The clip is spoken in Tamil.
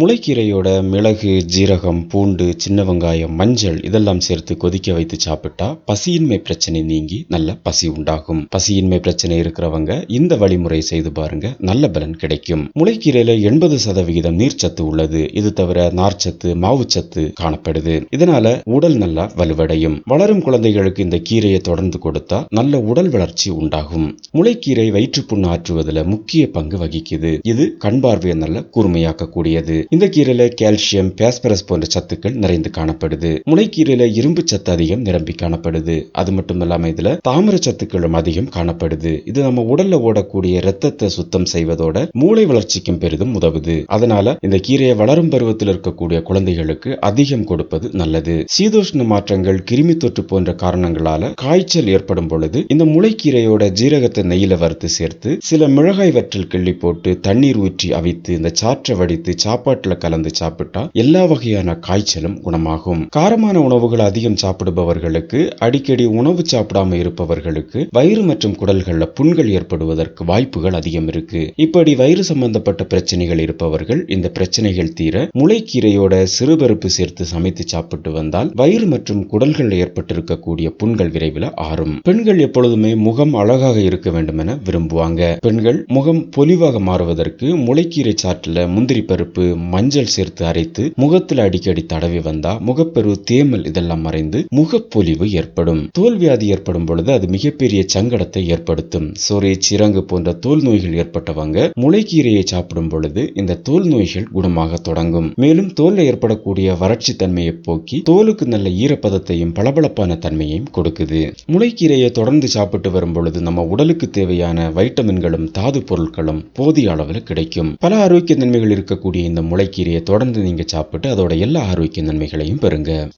முளைக்கீரையோட மிளகு ஜீரகம் பூண்டு சின்ன வெங்காயம் மஞ்சள் இதெல்லாம் சேர்த்து கொதிக்க வைத்து சாப்பிட்டா பசியின்மை பிரச்சனை நீங்கி நல்ல பசி உண்டாகும். பசியின்மை பிரச்சனை இருக்கிறவங்க இந்த வழிமுறை செய்து பாருங்க நல்ல பலன் கிடைக்கும். முளைக்கீரையில எண்பது சதவிகிதம் நீர்ச்சத்து உள்ளது. இது தவிர நார்ச்சத்து மாவுச்சத்து காணப்படுது. இதனால உடல் நல்லா வலுவடையும். வளரும் குழந்தைகளுக்கு இந்த கீரையை தொடர்ந்து கொடுத்தா நல்ல உடல் வளர்ச்சி உண்டாகும். முளைக்கீரை வயிற்றுப்புண் ஆற்றுவதில் முக்கிய பங்கு வகிக்குது. இது கண் பார்வையை நல்ல கூர்மையாக்கக்கூடியது. இந்த கீரையில கால்சியம் பாஸ்பரஸ் போன்ற சத்துக்கள் நிறைந்து காணப்படுது. முளைக்கீரையில இரும்பு சத்து அதிகம் நிரம்பி காணப்படுது. அது மட்டும் இல்லாம இதுல தாமிர சத்துக்களும் அதிகம் காணப்படுது. இது நம்ம உடல்ல ஓடக்கூடிய ரத்தத்தை சுத்தம் செய்வதோட மூளை வளர்ச்சிக்கும் பெரிதும் உதவுது. அதனால இந்த கீரையை வளரும் பருவத்தில் இருக்கக்கூடிய குழந்தைகளுக்கு அதிகம் கொடுப்பது நல்லது. சீதோஷ்ண மாற்றங்கள் கிருமி தொற்று போன்ற காரணங்களால காய்ச்சல் ஏற்படும் பொழுது இந்த முளைக்கீரையோட ஜீரகத்தை நெய்யில வறுத்து சேர்த்து சில மிளகாய் வற்றல் கிள்ளி போட்டு தண்ணீர் ஊற்றி அவித்து இந்த சாற்றை வடித்து சாப்பாடு சாப்பாட்டுல கலந்து சாப்பிட்டா எல்லா வகையான காய்ச்சலும் குணமாகும். காரமான உணவுகள் அதிகம் சாப்பிடுபவர்களுக்கு அடிக்கடி உணவு சாப்பிடாம இருப்பவர்களுக்கு வயிறு மற்றும் குடல்கள்ல புண்கள் ஏற்படுவதற்கு வாய்ப்புகள் அதிகம் இருக்கு. இப்படி வயிறு சம்பந்தப்பட்ட பிரச்சனைகள் இருப்பவர்கள் இந்த பிரச்சனைகள் தீர முளைக்கீரையோட சிறுபருப்பு சேர்த்து சமைத்து சாப்பிட்டு வந்தால் வயிறு மற்றும் குடல்கள் ஏற்பட்டிருக்கக்கூடிய புண்கள் விரைவில் ஆறும். பெண்கள் எப்பொழுதுமே முகம் அழகாக இருக்க வேண்டும் என விரும்புவாங்க. பெண்கள் முகம் பொலிவாக மாறுவதற்கு முளைக்கீரை சாற்றில் முந்திரி பருப்பு மஞ்சள் சேர்த்து அரைத்து முகத்தில் அடிக்கடி தடவி வந்தா முகப்பெரு தேமல் இதெல்லாம் மறைந்து முகப்பொலிவு ஏற்படும். தோல் வியாதி ஏற்படும் பொழுது அது மிகப்பெரிய சங்கடத்தை ஏற்படுத்தும். சொறி சிறங்கு போன்ற தோல் நோய்கள் ஏற்பட்டவங்க முளைக்கீரையை சாப்பிடும் பொழுது இந்த தோல் நோய்கள் குணமாக தொடங்கும். மேலும் தோல்ல ஏற்படக்கூடிய வறட்சி தன்மையை போக்கி தோலுக்கு நல்ல ஈரப்பதத்தையும் பளபளப்பான தன்மையையும் கொடுக்குது. முளைக்கீரையை தொடர்ந்து சாப்பிட்டு வரும் பொழுது நம்ம உடலுக்கு தேவையான வைட்டமின்களும் தாது பொருட்களும் போதிய அளவில் கிடைக்கும். பல ஆரோக்கிய நன்மைகள் இருக்கக்கூடிய இந்த முளைக்கீரையை தொடர்ந்து நீங்கள் சாப்பிட்டு அதோட எல்லா ஆரோக்கிய நன்மைகளையும் பெறுங்க.